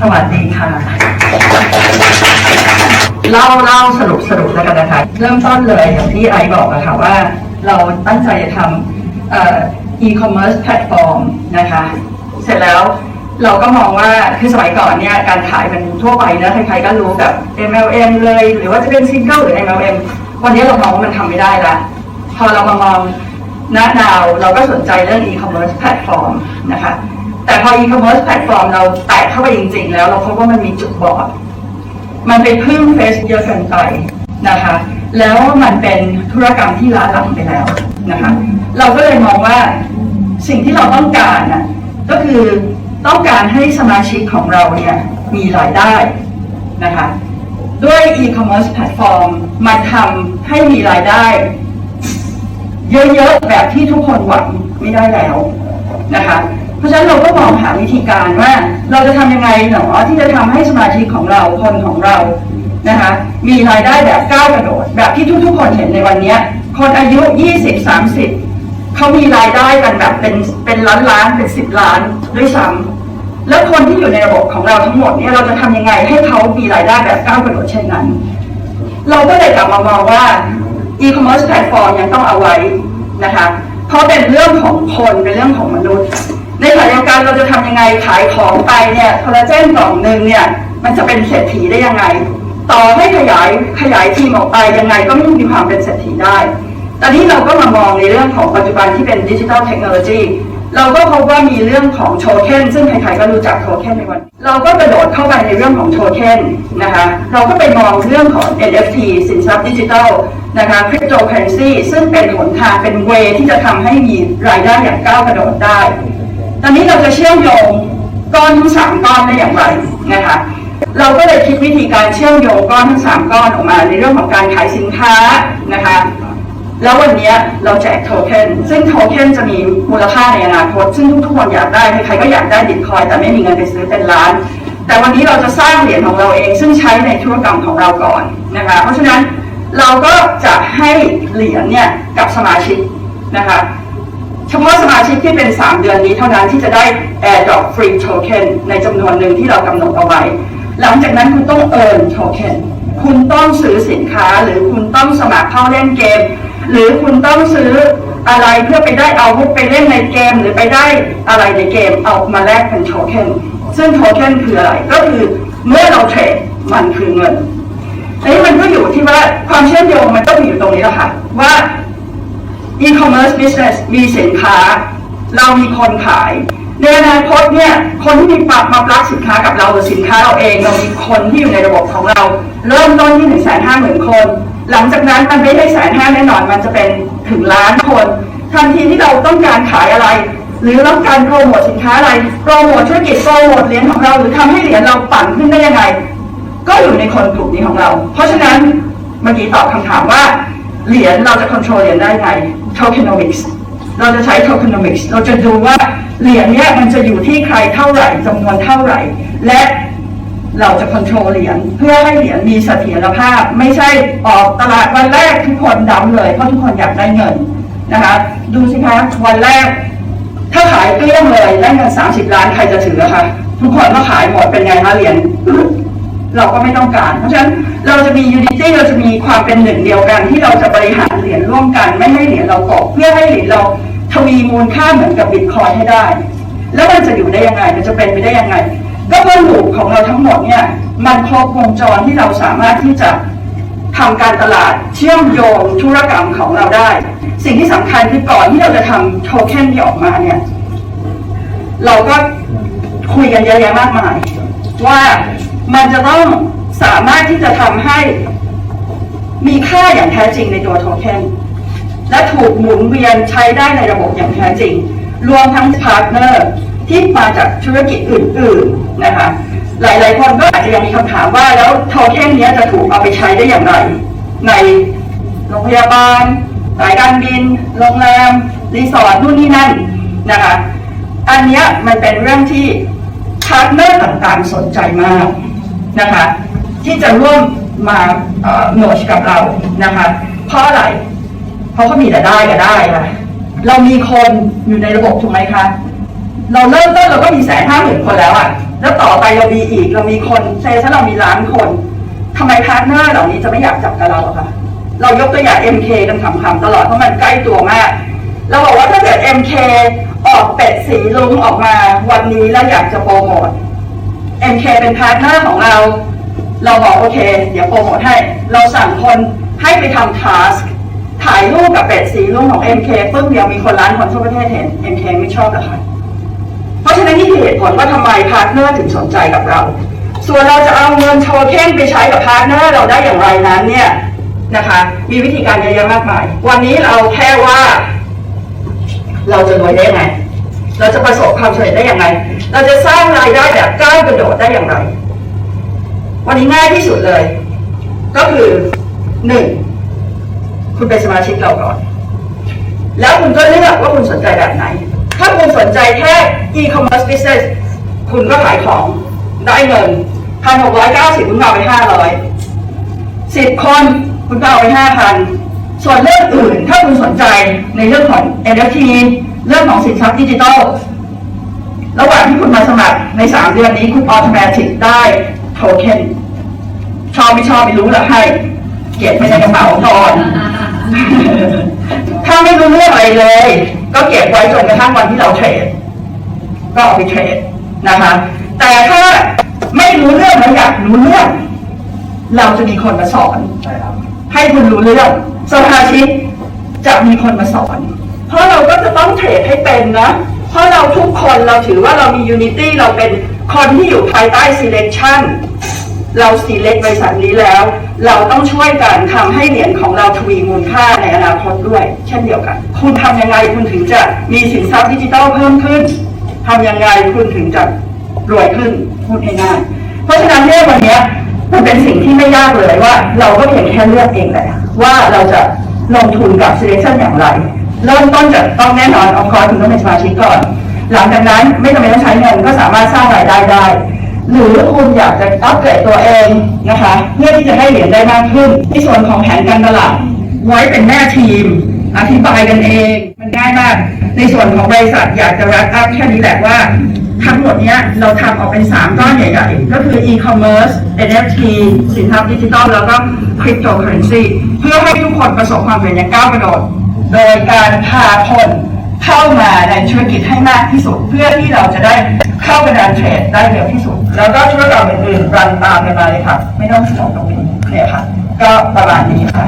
สวัสดีค่ะ เล่าเล่าสรุปสรุปแล้วกันนะคะ เริ่มต้นเลยอย่างที่ไอบอกอะค่ะว่าเราตั้งใจจะทำเอ่อ e-commerce platform นะคะ เสร็จแล้วเราก็มองว่าคือสมัยก่อนเนี่ยการขายมันทั่วไปนะใครๆก็รู้แบบ MLM เลย หรือว่าจะเป็น single หรือ MLM วันนี้เรามองว่ามันทำไม่ได้ละพอเรามามองหน้าดาวเราก็สนใจเรื่อง e-commerce platform นะคะ แต่พอ e-commerce platform เราแตะเข้าไปจริง ๆ แล้วเราพบว่ามันมีจุดบอด มันไปพึ่งเฟซเยอะเกินไปนะคะ แล้วมันเป็นธุรกรรมที่ล้าหลังไปแล้วนะคะ เราก็เลยมองว่าสิ่งที่เราต้องการน่ะก็คือต้องการให้สมาชิกของเราเนี่ยมีรายได้นะคะ ด้วย e-commerce platform มันทำให้มีรายได้ เยอะ ๆ แบบที่ทุกคนหวังไม่ได้แล้วนะคะ เพราะฉะนั้นเราก็มองหาวิธีการว่า เราจะทำยังไงหนอที่จะทำให้สมาชิกของเราคนของเรานะคะมีรายได้แบบก้าวกระโดด แบบที่ทุกๆคนเห็นในวันนี้คนอายุ 20 30เขามีรายได้กันแบบเป็นเป็นล้านล้านเป็นสิบล้านด้วยซ้ำแล้วคนที่อยู่ในระบบของเราทั้งหมดเนี่ยเราจะทำยังไงให้เขามีรายได้แบบก้าวกระโดดเช่นนั้น เราก็เลยกลับมามองว่า e-commerce platform ยังต้องเอาไว้นะคะเพราะเป็นเรื่องของคนเป็นเรื่องของมนุษย์ ในขณะเดียวกันเราจะทำยังไงขายของไปเนี่ยคอลลาเจนกล่องหนึ่งเนี่ยมันจะเป็นเศรษฐีได้ยังไง ต่อให้ขยายขยายทีมออกไปยังไงก็ไม่มีความเป็นเศรษฐีได้ ตอนนี้เราก็มามองในเรื่องของปัจจุบันที่เป็นดิจิทัลเทคโนโลยีเราก็พบว่ามีเรื่องของโทเค็นซึ่งใครๆก็รู้จักโทเค็นในวัน เราก็กระโดดเข้าไปในเรื่องของโทเค็นนะคะเราก็ไปมองเรื่องของ NFT สินทรัพย์ดิจิทัลนะคะคริปโตเคอเรนซีซึ่งเป็นหนทางเป็นเวที่จะทำให้มีรายได้อย่างก้าวกระโดดได้ ตอนนี้เราจะเชื่อมโยงก้อนทั้งสามก้อนได้อย่างไรนะคะ เราก็เลยคิดวิธีการเชื่อมโยงก้อนทั้งสามก้อนออกมา ในเรื่องของการขายสินค้านะคะแล้ววันนี้เราแจกโทเค็นซึ่งโทเค็นจะมีมูลค่าในอนาคต ซึ่งทุกคนอยากได้ ใครก็อยากได้บิตคอยแต่ไม่มีเงินไปซื้อเป็นล้าน แต่วันนี้เราจะสร้างเหรียญของเราเอง ซึ่งใช้ในธุรกรรมของเราก่อนนะคะ เพราะฉะนั้นเราก็จะให้เหรียญเนี่ยกับสมาชิกนะคะ เฉพาะสมาชิกที่เป็น 3 เดือนนี้เท่านั้นที่จะได้ AirDrop Free Token ในจำนวนหนึ่งที่เรากำหนดเอาไว้ หลังจากนั้นคุณต้อง earn token คุณต้องซื้อสินค้าหรือคุณต้องสมัครเข้าเล่นเกม หรือคุณต้องซื้ออะไรเพื่อไปได้เอาวุธไปเล่นในเกม หรือไปได้อะไรในเกมเอามาแลกเป็นโทเค็นซึ่งโทเค็นคืออะไรก็คือเมื่อเราเทรดมันคือเงินอันนี้มันก็อยู่ที่ว่าความเชื่อมโยงมันก็มีอยู่ตรงนี้แหละค่ะว่า e-commerce business มีสินค้า เรามีคนขาย ในอนาคตเนี่ยคนที่มีปรับมาปรักสินค้ากับเราหรือสินค้าเราเองเรามีคนที่อยู่ในระบบของเรา เริ่มต้นที่หนึ่งแสนห้าหมื่นคน หลังจากนั้นมันไม่ได้แสนห้าแน่นอนมันจะเป็นถึงล้านคนทันทีที่เราต้องการขายอะไร หรือต้องการโปรโมทสินค้าอะไรโปรโมทธุรกิจโปรโมทเหรียญของเรา หรือทำให้เหรียญเราปั่นขึ้นได้ยังไง ก็อยู่ในคนกลุ่มนี้ของเรา เพราะฉะนั้นเมื่อกี้ตอบคำถามว่าเหรียญเราจะ control เหรียญได้ไง tokenomics เราจะใช้ tokenomics เราจะดูว่าเหรียญเนี้ยมันจะอยู่ที่ใครเท่าไหร่จำนวนเท่าไหร่ และเราจะ control เหรียญเพื่อให้เหรียญมีเสถียรภาพ ไม่ใช่ออกตลาดวันแรกทุกคนดำเลยเพราะทุกคนอยากได้เงินนะคะดูสิคะวันแรก ถ้าขายเกลี้ยงเลยได้เงิน30ล้านใครจะถือคะทุกคนก็ขายหมดเป็นไงคะเหรียญ เราก็ไม่ต้องการ เพราะฉะนั้นเราจะมี unity เราจะมีความเป็นหนึ่งเดียวกัน ที่เราจะบริหารเหรียญร่วมกัน ไม่ให้เหรียญเราตกเพื่อให้เหรียญเราทวีมูลค่าเหมือนกับบิตคอยให้ได้ แล้วมันจะอยู่ได้ยังไงมันจะเป็นไปได้ยังไง ก็เมื่อลูของเราทั้งหมดเนี่ยมันครบวงจรที่เราสามารถที่จะทำการตลาดเชื่อมโยงธุรกรรมของเราได้ สิ่งที่สำคัญคือก่อนที่เราจะทำโทเค็นที่ออกมาเนี่ยเราก็คุยกันเยอะแยะมากมายว่า มันจะต้องสามารถที่จะทำให้มีค่าอย่างแท้จริงในตัวโทเค็นและถูกหมุนเวียนใช้ได้ในระบบอย่างแท้จริง รวมทั้งพาร์ทเนอร์ที่มาจากธุรกิจอื่น ๆ นะคะ หลาย ๆ คนก็อาจจะยังมีคำถามว่าแล้วโทเค็นเนี้ยจะถูกเอาไปใช้ได้อย่างไร ในโรงพยาบาลสายการบิน โรงแรม รีสอร์ทนู่นนี่นั่นนะคะ อันเนี้ยมันเป็นเรื่องที่พาร์ทเนอร์ต่าง ๆ สนใจมาก นะคะที่จะร่วมมาโนชกับเรานะคะเพราะอะไร เพราะเขามีแต่ได้ก็ได้ค่ะเรามีคนอยู่ในระบบถูกไหมคะเราเริ่มต้นเราก็มีแสนห้าหมื่นคนแล้วอะแล้วต่อไปเรามีอีกเรามีคนเซถ้าเรามีล้านคนทำไมพาร์ทเนอร์เหล่านี้จะไม่อยากจับกับเราอะคะเรายกตัวอย่าง MK กันขำๆตลอดเพราะมันใกล้ตัวมากเราบอกว่าถ้าเกิด MK ออกเป็ดสีลุงออกมาวันนี้แล้วอยากจะโปรโมท MK เป็นพาร์ทเนอร์ของเรา เราบอกโอเค เดี๋ยวโปรโมทให้ เราสั่งคนให้ไปทำทาสถ่ายรูปกับเป็ดสีลุงของ MK ปึ้งเดียวมีคนล้านคนทั่วประเทศเห็น MK ไม่ชอบเหรอคะเพราะฉะนั้นนี่คือเหตุผลว่าทำไมพาร์ทเนอร์ถึงสนใจกับเรา ส่วนเราจะเอาเงินโทเค็นไปใช้กับพาร์ทเนอร์เราได้อย่างไรนั้นเนี่ยนะคะมีวิธีการเยอะแยะมากมาย วันนี้เราแค่ว่า เราจะรวยได้ไง เราจะประสบความสำเร็จได้อย่างไร เราจะสร้างรายได้แบบก้าวกระโดดได้อย่างไร วันนี้ง่ายที่สุดเลย ก็คือหนึ่งคุณเป็นสมาชิกเราก่อน แล้วคุณก็เลือกว่าคุณสนใจแบบไหน ถ้าคุณสนใจแค่ e-commerce business คุณก็ขายของได้เงินพันหกร้อยเก้าสิบคุณเอาไปห้าร้อยสิบคนคุณก็เอาไปห้าพันส่วนเรื่องอื่นถ้าคุณสนใจในเรื่องของ NFT เรื่องของสินทรัพย์ดิจิทัลระหว่างที่คุณมาสมัครในสามเดือนนี้คุณออโตเมติกได้โทเค็นชอบไม่ชอบไม่รู้หรอกให้ เก็บไว้ในกระเป๋าก่อน ถ้าไม่รู้เรื่องอะไรเลย ก็เก็บไว้จนกระทั่งวันที่เราเทรดก็เอาไปเทรดนะคะ แต่ถ้าไม่รู้เรื่องแล้วอยากรู้เรื่อง เราจะมีคนมาสอนใช่ครับให้คุณรู้เรื่องสมาชิกจะมีคนมาสอน เพราะเราก็จะต้องเทรดให้เป็นนะ เพราะเราทุกคนเราถือว่าเรามี unity เราเป็นคนที่อยู่ภายใต้ selection เรา select บริษัทนี้แล้ว เราต้องช่วยกันทำให้เหรียญของเราทวีมูลค่าในอนาคตด้วย เช่นเดียวกัน คุณทำยังไงคุณถึงจะมีสินทรัพย์ดิจิทัลเพิ่มขึ้นทำยังไงคุณถึงจะรวยขึ้นพูดง่ายๆเพราะฉะนั้นเรื่องวันนี้มันเป็นสิ่งที่ไม่ยากเลยว่า เราก็เพียงแค่เลือกเองแหละว่าเราจะลงทุนกับ selection อย่างไร เริ่มต้นจากต้องแน่นอนอาคอร์คุณต้องเป็นสมาชิกก่อน หลังจากนั้นไม่จำเป็นต้องใช้เงินก็สามารถสร้างรายได้ได้ หรือคุณอยากจะอัปเกรดตัวเองนะคะเพื่อที่จะให้เหรียญได้มากขึ้น ในส่วนของแผนการตลาดไว้เป็นแม่ทีม อธิบายกันเอง มันง่ายมาก ในส่วนของบริษัทอยากจะรัดอัพแค่นี้แหละว่าทั้งหมดเนี้ยเราทำออกเป็น 3 ก้อนใหญ่ๆ ก็คือ e-commerce NFT สินทรัพย์ดิจิทัลแล้วก็ cryptocurrency เพื่อให้ทุกคนประสบความสำเร็จอย่างก้าวกระโดด โดยการพาคนเข้ามาในธุรกิจให้มากที่สุด เพื่อที่เราจะได้เข้าไปในเทรดได้เร็วที่สุด แล้วก็ธุรกรรมอื่นๆรันตามกันมาเลยค่ะ ไม่ต้องห่วงตรงนี้เนี่ยค่ะ ก็ประมาณนี้ค่ะ